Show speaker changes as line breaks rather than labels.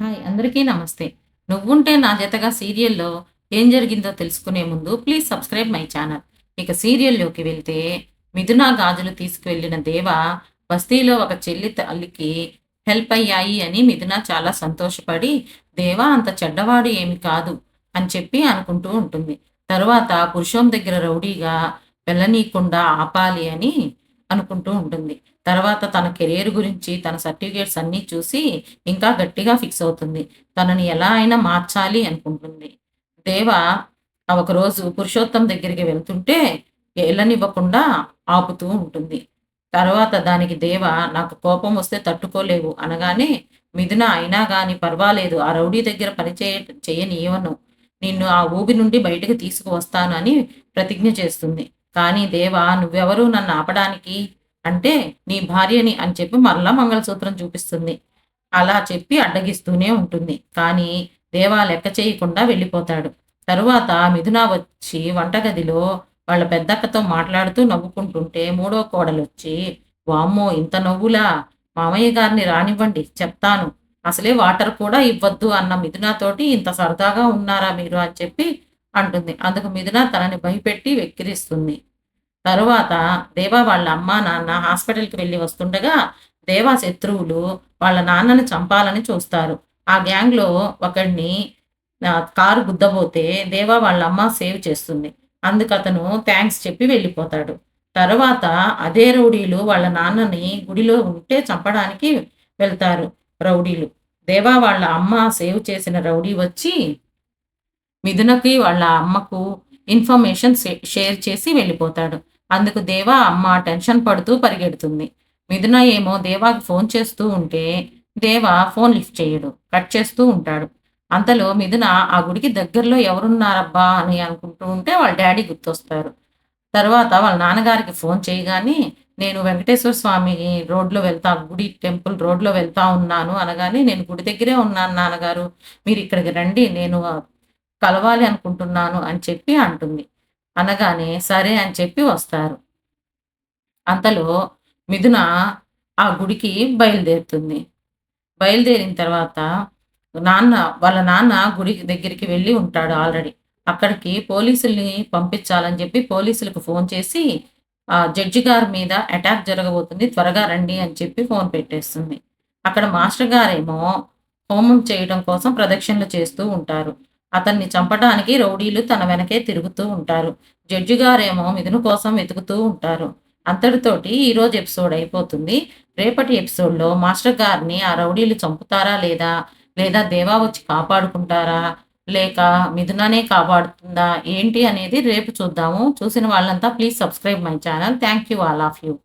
Hi అందరికీ నమస్తే. నువ్వుంటే నా జతగా సీరియల్లో ఏం జరిగిందో తెలుసుకునే ముందు ప్లీజ్ సబ్స్క్రైబ్ మై ఛానల్. ఇక సీరియల్లోకి వెళ్తే మిథున గాజులు తీసుకువెళ్ళిన దేవ బస్తీలో ఒక చెల్లి తల్లికి హెల్ప్ అయ్యాయి అని మిథున చాలా సంతోషపడి దేవ అంత చెడ్డవాడు ఏమి కాదు అని చెప్పి అనుకుంటూ ఉంటుంది. తరువాత పురుషోం దగ్గర రౌడీగా వెళ్ళనీయకుండా ఆపాలి అని అనుకుంటూ ఉంటుంది. తర్వాత తన కెరీర్ గురించి తన సర్టిఫికేట్స్ అన్నీ చూసి ఇంకా గట్టిగా ఫిక్స్ అవుతుంది. తనని ఎలా అయినా మార్చాలి అనుకుంటుంది. దేవ ఒకరోజు పురుషోత్తం దగ్గరికి వెళ్తుంటే వెళ్ళనివ్వకుండా ఆపుతూ ఉంటుంది. తర్వాత దానికి దేవ నాకు కోపం వస్తే తట్టుకోలేవు అనగానే మిథున అయినా కానీ పర్వాలేదు ఆ రౌడీ దగ్గర పనిచేయ చేయనివ్వను నిన్ను ఆ ఊబి నుండి బయటకు తీసుకువస్తాను అని ప్రతిజ్ఞ చేస్తుంది. కానీ దేవా నువ్వెవరు నన్ను ఆపడానికి అంటే నీ భార్యని అని చెప్పి మరలా మంగళసూత్రం చూపిస్తుంది. అలా చెప్పి అడ్డగిస్తూనే ఉంటుంది. కానీ దేవా లెక్క చేయకుండా వెళ్ళిపోతాడు. తరువాత మిథున వచ్చి వంటగదిలో వాళ్ళ పెద్దక్కతో మాట్లాడుతూ నవ్వుకుంటుంటే మూడో కోడలు వచ్చి వామ్మో ఇంత నవ్వులా? మామయ్య గారిని రానివ్వండి చెప్తాను. అసలే వాటర్ కూడా ఇవ్వద్దు అన్న మిథునతోటి ఇంత సరదాగా ఉన్నారా మీరు? అని చెప్పి అంటుంది. అందుకు మిథున తనని భయపెట్టి వెక్కిరిస్తుంది. తరువాత దేవా వాళ్ళ అమ్మ నాన్న హాస్పిటల్కి వెళ్ళి వస్తుండగా దేవా శత్రువులు వాళ్ళ నాన్నను చంపాలని చూస్తారు. ఆ గ్యాంగ్లో ఒకడిని కారు గుద్దబోతే దేవా వాళ్ళ అమ్మ సేవ్ చేస్తుంది. అందుకు అతను థ్యాంక్స్ చెప్పి వెళ్ళిపోతాడు. తర్వాత అదే రౌడీలు వాళ్ళ నాన్నని గుడిలో ఉంటే చంపడానికి వెళ్తారు రౌడీలు. దేవా వాళ్ళ అమ్మ సేవ్ చేసిన రౌడీ వచ్చి మిథునకి వాళ్ళ అమ్మకు ఇన్ఫర్మేషన్ షేర్ చేసి వెళ్ళిపోతాడు. అందుకు దేవా అమ్మ టెన్షన్ పడుతూ పరిగెడుతుంది. మిథున ఏమో దేవాకి ఫోన్ చేస్తూ ఉంటే దేవా ఫోన్ లిఫ్ట్ చేయడు కట్ చేస్తూ ఉంటాడు. అంతలో మిథున ఆ గుడికి దగ్గరలో ఎవరున్నారబ్బా అని అనుకుంటూ ఉంటే వాళ్ళ డాడీ గుర్తొస్తారు. తర్వాత వాళ్ళ నాన్నగారికి ఫోన్ చేయగానే నేను వెంకటేశ్వర స్వామి రోడ్లో వెళ్తా గుడి టెంపుల్ రోడ్లో వెళ్తా ఉన్నాను అనగానే నేను గుడి దగ్గరే ఉన్నాను నాన్నగారు మీరు ఇక్కడికి రండి నేను కలవాలి అనుకుంటున్నాను అని చెప్పి అంటుంది. అనగానే సరే అని చెప్పి వస్తారు. అంతలో మిథున ఆ గుడికి బయలుదేరుతుంది. బయలుదేరిన తర్వాత నాన్న వాళ్ళ నాన్న గుడి దగ్గరికి వెళ్ళి ఉంటాడు ఆల్రెడీ. అక్కడికి పోలీసుల్ని పంపించాలని చెప్పి పోలీసులకు ఫోన్ చేసి ఆ జడ్జి గారి మీద అటాక్ జరగబోతుంది త్వరగా రండి అని చెప్పి ఫోన్ పెట్టేస్తుంది. అక్కడ మాస్టర్ గారేమో హోమం చేయడం కోసం ప్రదక్షిణలు చేస్తూ ఉంటారు. అతన్ని చంపడానికి రౌడీలు తన వెనకే తిరుగుతూ ఉంటారు. జడ్జి గారేమో మిథును కోసం వెతుకుతూ ఉంటారు. అంతటితోటి ఈ రోజు ఎపిసోడ్ అయిపోతుంది. రేపటి ఎపిసోడ్లో మాస్టర్ గారిని ఆ రౌడీలు చంపుతారా లేదా? లేదా దేవా వచ్చి కాపాడుకుంటారా? లేక మిథుననే కాపాడుతుందా? ఏంటి అనేది రేపు చూద్దాము. చూసిన వాళ్ళంతా please subscribe my channel. Thank you all of you.